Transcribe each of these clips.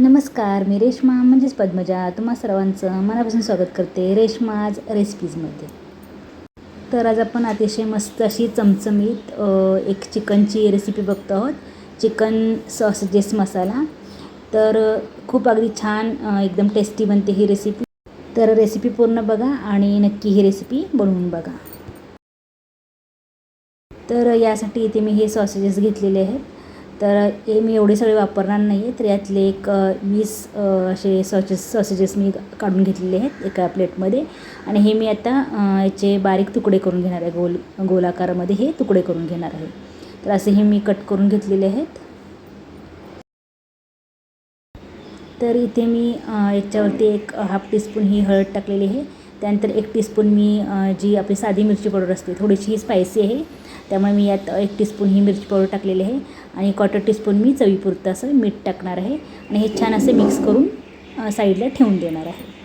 नमस्कार मी रेश्मा म्हणजेच पद्मजा. तुम्हा सर्वांचं मनापासून स्वागत करते रेश्माज रेसिपीजमध्ये तर आज आपण अतिशय मस्त अशी चमचमीत एक चिकनची रेसिपी बघतो आहोत. Chicken sausages masala. तर खूप अगदी छान एकदम टेस्टी बनते ही रेसिपी तर रेसिपी पूर्ण बघा आणि नक्की ही रेसिपी बनवून बघा. तर यासाठी इथे मी हे सॉसेजेस घेतलेले आहेत. तर हे मी एवढे सगळे वापरणार नाही आहे तर यातले एक वीस असे सॉसेस सॉसेजेस मी काढून घेतलेले आहेत एका प्लेटमध्ये. आणि हे मी आता याचे बारीक तुकडे करून घेणार आहे. गोल गोलाकारामध्ये हे तुकडे करून घेणार आहे. तर असे हे मी कट करून घेतलेले आहेत. तर इथे मी याच्यावरती एक हाफ टीस्पून ही हळद टाकलेली आहे. त्यानंतर एक टीस्पून मी जी आपली साधी मिरची पावडर असते थोडीशी ही स्पायसी आहे. त्यामुळे मी यात एक टीस्पून ही मिरची पावडर टाकलेली आहे आणि क्वार्टर टीस्पून मी चवीपुरतं असं मीठ टाकणार आहे आणि हे छान असे मिक्स करून साईडला ठेवून देणार आहे.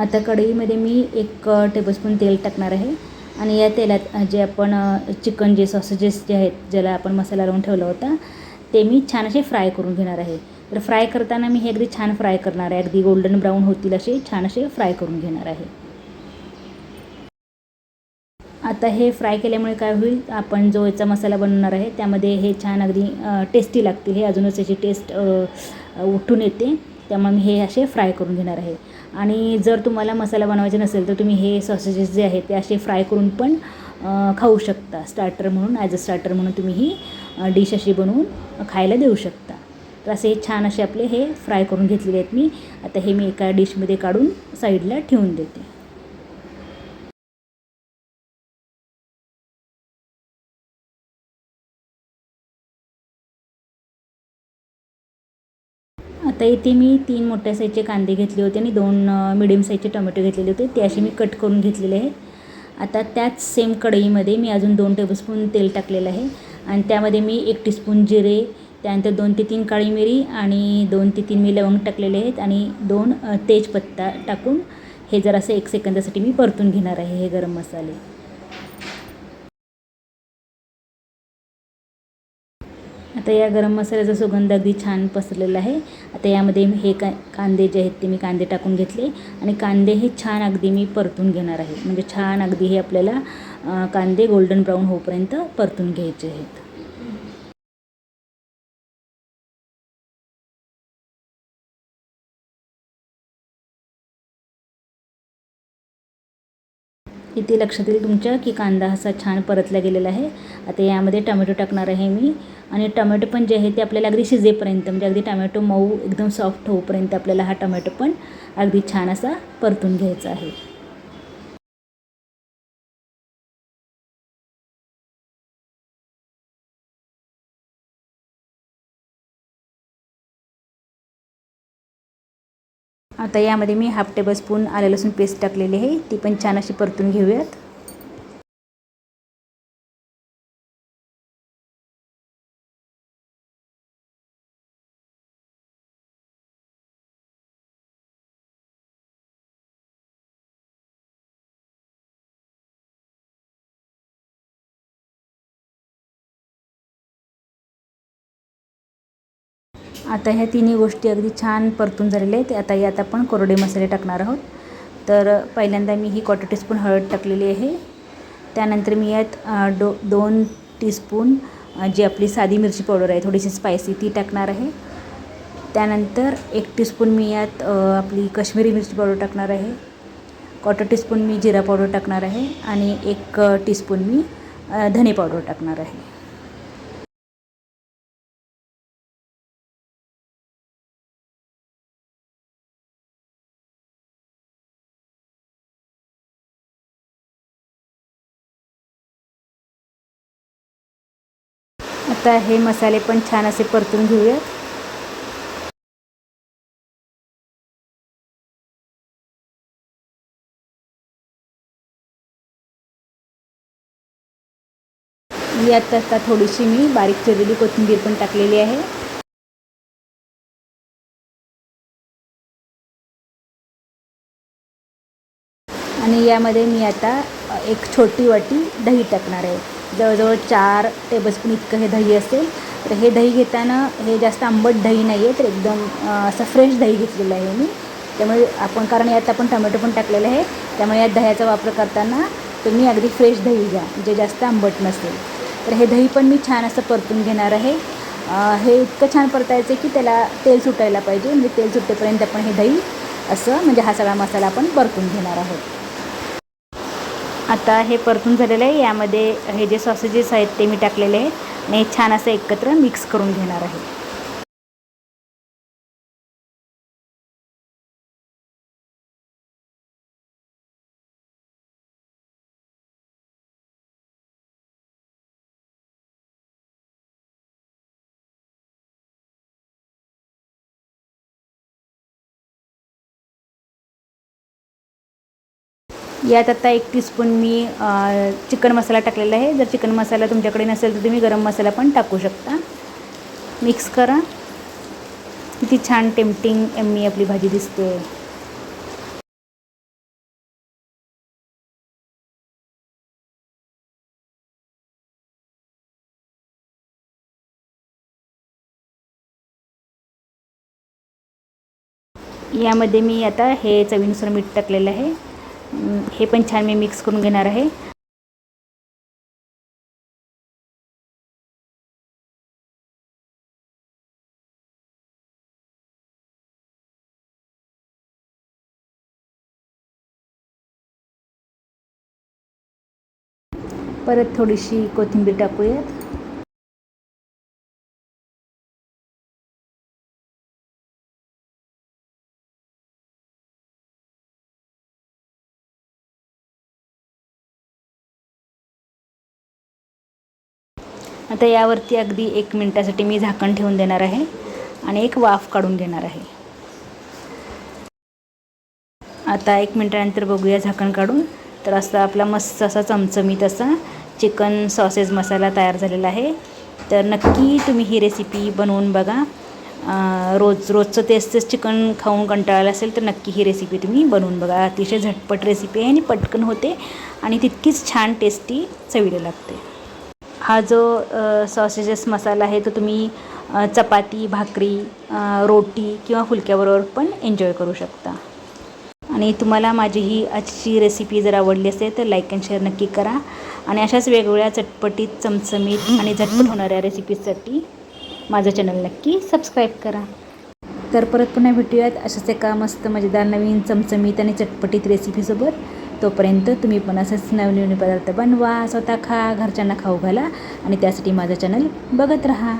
आता कढईमध्ये मी एक टेबलस्पून तेल टाकणार आहे. आणि या तेलात जे आपण चिकन जे सॉसेजेस जे आहेत ज्याला आपण मसाला लावून ठेवला होता ते मी छान असे फ्राय करून घेणार आहे. तर फ्राय करताना मी हे अगदी छान फ्राय करणार आहे. अगदी गोल्डन ब्राऊन होतील असे छान असे फ्राय करून घेणार आहे. आता हे फ्राय केल्यामुळे काय होईल आपण जो याचा मसाला बनवणार आहे त्यामध्ये हे छान अगदी टेस्टी लागतील. हे अजूनच याची टेस्ट उठून येते. त्यामुळे मी हे असे फ्राय करून घेणार आहे. आणि जर तुम्हाला मसाला बनवायचा नसेल तर तुम्ही हे सॉसेजेस जे आहेत ते असे फ्राय करून पण खाऊ शकता. स्टार्टर म्हणून ॲज अ स्टार्टर म्हणून तुम्ही ही डिश अशी बनवून खायला देऊ शकता. तर असे छान असे आपले हे फ्राय करून घेतलेले आहेत मी. आता हे मी एका डिशमध्ये काढून साईडला ठेवून देते. आता इथे मी तीन मोठ्या साईजचे कांदे घेतले होते आणि दोन मिडियम साईजचे टोमॅटो घेतलेले होते. ते असे मी कट करून घेतलेले आहे आता त्याच सेम कढईमध्ये मी अजून दोन टेबलस्पून तेल टाकलेलं आहे. आणि त्यामध्ये मी एक टीस्पून जिरे त्यानंतर दोन ते तीन काळी मिरी आणि दोन ते तीन मी लवंग टाकलेले आहेत आणि दोन तेजपत्ता टाकून हे जरासं एक सेकंदासाठी मी परतून घेणार आहे हे गरम मसाले. आता या गरम मसाल्याचा सुगंध अगदी छान पसरलेला आहे. आता यामध्ये हे का कांदे जे आहेत ते मी कांदे टाकून घेतले आणि कांदे हे छान अगदी मी परतून घेणार आहे. म्हणजे छान अगदी हे आपल्याला कांदे गोल्डन ब्राऊन होईपर्यंत परतून घ्यायचे आहेत. इथे लक्षात येईल तुमच्या की कांदा असा छान परतला गेलेला आहे. आता यामध्ये टमॅटो टाकणार आहे मी. आणि टमॅटो पण जे आहे ते आपल्याला अगदी शिजेपर्यंत म्हणजे अगदी टमॅटो मऊ एकदम सॉफ्ट होऊपर्यंत आपल्याला हा टमॅटो पण अगदी छान असा परतून घ्यायचा आहे. आता यामध्ये मी हाफ टेबल स्पून आलं लसूण पेस्ट टाकलेली आहे. ती पण छान अशी परतून घेऊयात. आता ह्या तिन्ही गोष्टी अगदी छान परतून झालेल्या आहेत. आता यात आपण कोरडे मसाले टाकणार आहोत. तर पहिल्यांदा मी ही क्वार्टर टीस्पून हळद टाकलेली आहे. त्यानंतर मी यात डो दोन टीस्पून जी आपली साधी मिरची पावडर आहे थोडीशी स्पायसी ती टाकणार आहे. त्यानंतर एक टीस्पून मी यात आपली काश्मीरी मिरची पावडर टाकणार आहे. क्वार्टर टीस्पून मी जिरा पावडर टाकणार आहे. आणि एक टीस्पून मी धने पावडर टाकणार आहे. आता हे मसाले पण छान असे परतून घेऊया यात आता थोडीशी मी बारीक चिरलेली कोथिंबीर पण टाकलेली आहे. आणि यामध्ये मी आता एक छोटी वाटी दही टाकणार आहे. जवळजवळ चार टेबलस्पून इतकं हे दही असेल. तर हे दही घेताना हे जास्त आंबट दही नाही आहे तर एकदम असं फ्रेश दही घेतलेलं आहे मी. त्यामुळे आपण कारण यात आपण टमॅटो पण टाकलेलं आहे. त्यामुळे या दह्याचा वापर करताना तुम्ही अगदी फ्रेश दही घ्या जे जास्त आंबट नसेल. तर हे दही पण मी छान असं परतून घेणार आहे. हे इतकं छान परतायचं की त्याला तेल सुटायला पाहिजे. म्हणजे तेल सुटेपर्यंत आपण हे दही असं म्हणजे हा सगळा मसाला आपण परतून घेणार आहोत. आता हे परतून झालेलं आहे. यामध्ये हे जे सॉसेजेस आहेत ते मी टाकलेले आहेत. आणि छान असं एकत्र मिक्स करून घेणार आहे. यात आता एक टीस्पून मी चिकन मसाला टाकलेला आहे. जर चिकन मसाला तुमच्याकडे नसेल तर तुम्ही गरम मसाला पण टाकू शकता. मिक्स करा. किती छान टेम्पटिंग एम्मी आपली भाजी दिसते यामध्ये मी आता हे चवीनुसार मीठ टाकलेलं आहे. हे पण छान मी मिक्स करून घेणार आहे. परत थोडीशी कोथिंबीर टाकूयात. आता यावरती अगदी एक मिनटासाठी मी झाकण ठेवून देणार आहे आणि एक वाफ काढून घेणार आहे. आता एक मिनटानंतर बघूया झाकण काढून. तर असा आपला मस्त असा चमचमीत असा चिकन सॉसेस मसाला तयार झालेला आहे. तर नक्की तुम्ही ही रेसिपी बनवून बघा. रोज रोजचं तेच तेच चिकन खाऊन कंटाळलं असेल तर नक्की ही रेसिपी तुम्ही बनवून बघा. अतिशय झटपट रेसिपी आहे आणि पटकन होते आणि तितकीच छान टेस्टी चवीला लागते. हा जो सॉसेजेस मसाला आहे तो तुम्ही चपाती भाकरी रोटी किंवा फुलक्याबरोबर पण एन्जॉय करू शकता. आणि तुम्हाला माझी ही आजची रेसिपी जर आवडली असेल तर लाईक अँड शेअर नक्की करा. आणि अशाच वेगवेगळ्या चटपटीत चमचमीत आणि झटपट होणाऱ्या रेसिपीजसाठी माझं चॅनल नक्की सबस्क्राईब करा. तर परत पुन्हा भेटूयात अशाच एका मस्त मजेदार नवीन चमचमीत आणि चटपटीत रेसिपीसोबत तोपर्यंत तुम्ही पण असंच नवनवीन पदार्थ बनवा स्वतः खा घरच्यांना खाऊ घाला आणि त्यासाठी माझं चॅनल बघत राहा.